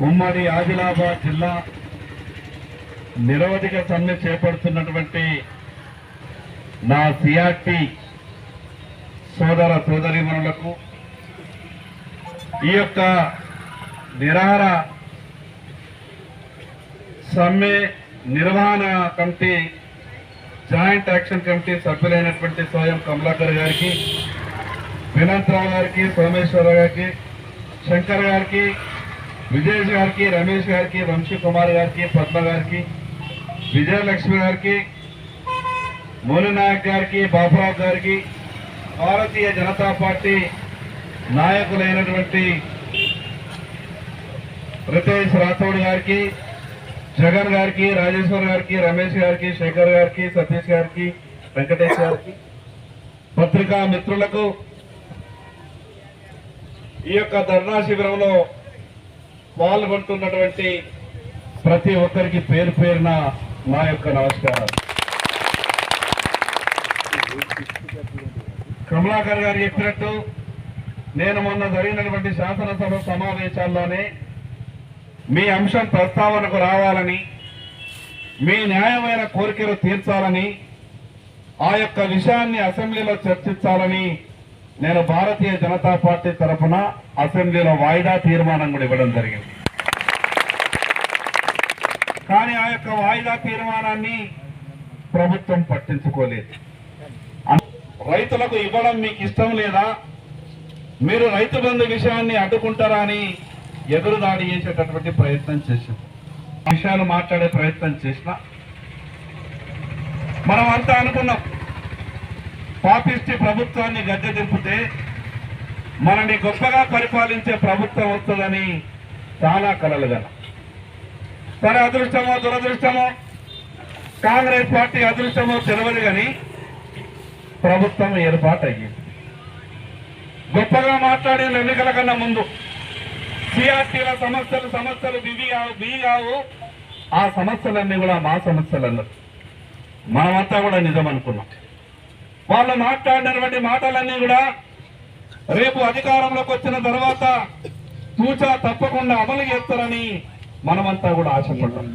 ఉమ్మడి ఆదిలాబాద్ జిల్లా నిరవధిక సమ్మె చేపడుతున్నటువంటి నా సిఆర్టి సోదర సోదరీమణులకు ఈ యొక్క నిరాహార సమ్మె నిర్వహణ కమిటీ జాయింట్ యాక్షన్ కమిటీ సభ్యులైనటువంటి స్వయం కమలాకర్ గారికి వినంతరావు గారికి సోమేశ్వర గారికి శంకర్ గారికి విజయ్ గారికి రమేష్ గారికి వంశీ కుమార్ గారికి పద్మ గారికి విజయలక్ష్మి గారికి మూలనాయక్ గారికి బాబురావు గారికి భారతీయ జనతా పార్టీ నాయకులైనటువంటి రితేష్ రాథోడ్ గారికి జగన్ గారికి రాజేశ్వర్ గారికి రమేష్ గారికి శేఖర్ గారికి సతీష్ గారికి వెంకటేష్ గారికి పత్రికా మిత్రులకు ఈ యొక్క ధర్నా శిబిరంలో పాల్గొంటున్నటువంటి ప్రతి ఒక్కరికి పేరు పేరున నా యొక్క నమస్కారం. కమలాకర్ గారు చెప్పినట్టు నేను మొన్న జరిగినటువంటి శాసనసభ సమావేశాల్లోనే మీ అంశం ప్రస్తావనకు రావాలని మీ న్యాయమైన కోరికలు తీర్చాలని ఆ యొక్క విషయాన్ని అసెంబ్లీలో చర్చించాలని నేను భారతీయ జనతా పార్టీ తరఫున అసెంబ్లీలో వాయిదా తీర్మానం కూడా ఇవ్వడం జరిగింది. కానీ ఆ యొక్క వాయిదా తీర్మానాన్ని ప్రభుత్వం పట్టించుకోలేదు. రైతులకు ఇవ్వడం మీకు ఇష్టం లేదా? మీరు రైతు బంధు విషయాన్ని అడ్డుకుంటారా అని ఎదురుదాడి చేసేటటువంటి ప్రయత్నం చేశాం. విషయాలు మాట్లాడే ప్రయత్నం చేసిన. మనం అంతా అనుకున్నాం. పాపిష్టి ప్రభుత్వాన్ని గద్దె దింపితే మనని గొప్పగా పరిపాలించే ప్రభుత్వం వస్తుందని చాలా కలలు గల. సరే అదృష్టమో దురదృష్టమో కాంగ్రెస్ పార్టీ అదృష్టమో తెలియదు కానీ ప్రభుత్వం ఏర్పాటు అయ్యింది గొప్పగా మాట్లాడిన ఎన్నికల కన్నా ముందు. సిఆర్టీల సమస్యలు సమస్యలు బివి కావు బి కావు. ఆ సమస్యలన్నీ కూడా మా సమస్యలు అన్నారు మనమంతా కూడా నిజం అనుకున్నాం. వాళ్ళు మాట్లాడినటువంటి మాటలన్నీ కూడా రేపు అధికారంలోకి వచ్చిన తర్వాత తూచా తప్పకుండా అమలు చేస్తారని మనమంతా కూడా ఆశపడ్డాం.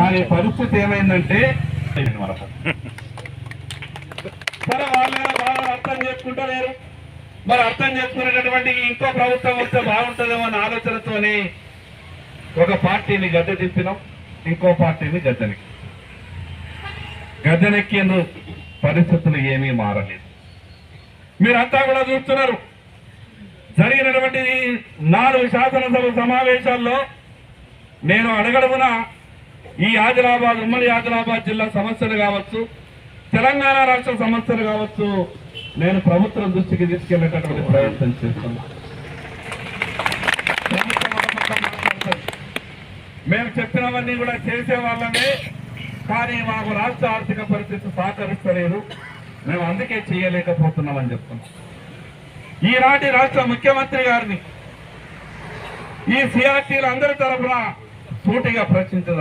కానీ పరిస్థితి ఏమైందంటే. సరే వాళ్ళైనా బాగా అర్థం చేసుకుంటలేరు. మరి అర్థం చేసుకునేటటువంటి ఇంకో ప్రభుత్వం వస్తే బాగుంటుందేమో అనే ఆలోచనతోని ఒక పార్టీని గద్దె దింపినాం ఇంకో పార్టీని గద్దెనెక్కి గద్దెనెక్కిన పరిస్థితులు ఏమీ మారలేదు. మీరంతా కూడా చూస్తున్నారు. జరిగినటువంటి నాలుగు శాసనసభ సమావేశాల్లో నేను అడగడమున ఈ ఆదిలాబాద్ ఉమ్మడి ఆదిలాబాద్ జిల్లా సమస్యలు కావచ్చు తెలంగాణ రాష్ట్ర సమస్యలు కావచ్చు నేను ప్రభుత్వం దృష్టికి తీసుకెళ్ళేటటువంటి ప్రయత్నం చేస్తున్నా. మేము చెప్పినవన్నీ కూడా చేసే వాళ్ళమే కానీ మాకు రాష్ట్ర ఆర్థిక పరిస్థితి సహకరిస్తలేదు. మేము అందుకే చేయలేకపోతున్నామని చెప్తున్నాం. ఈనాటి రాష్ట్ర ముఖ్యమంత్రి గారిని ఈ సిఆర్టీలు అందరి తరఫున సూటిగా ప్రశ్నించదు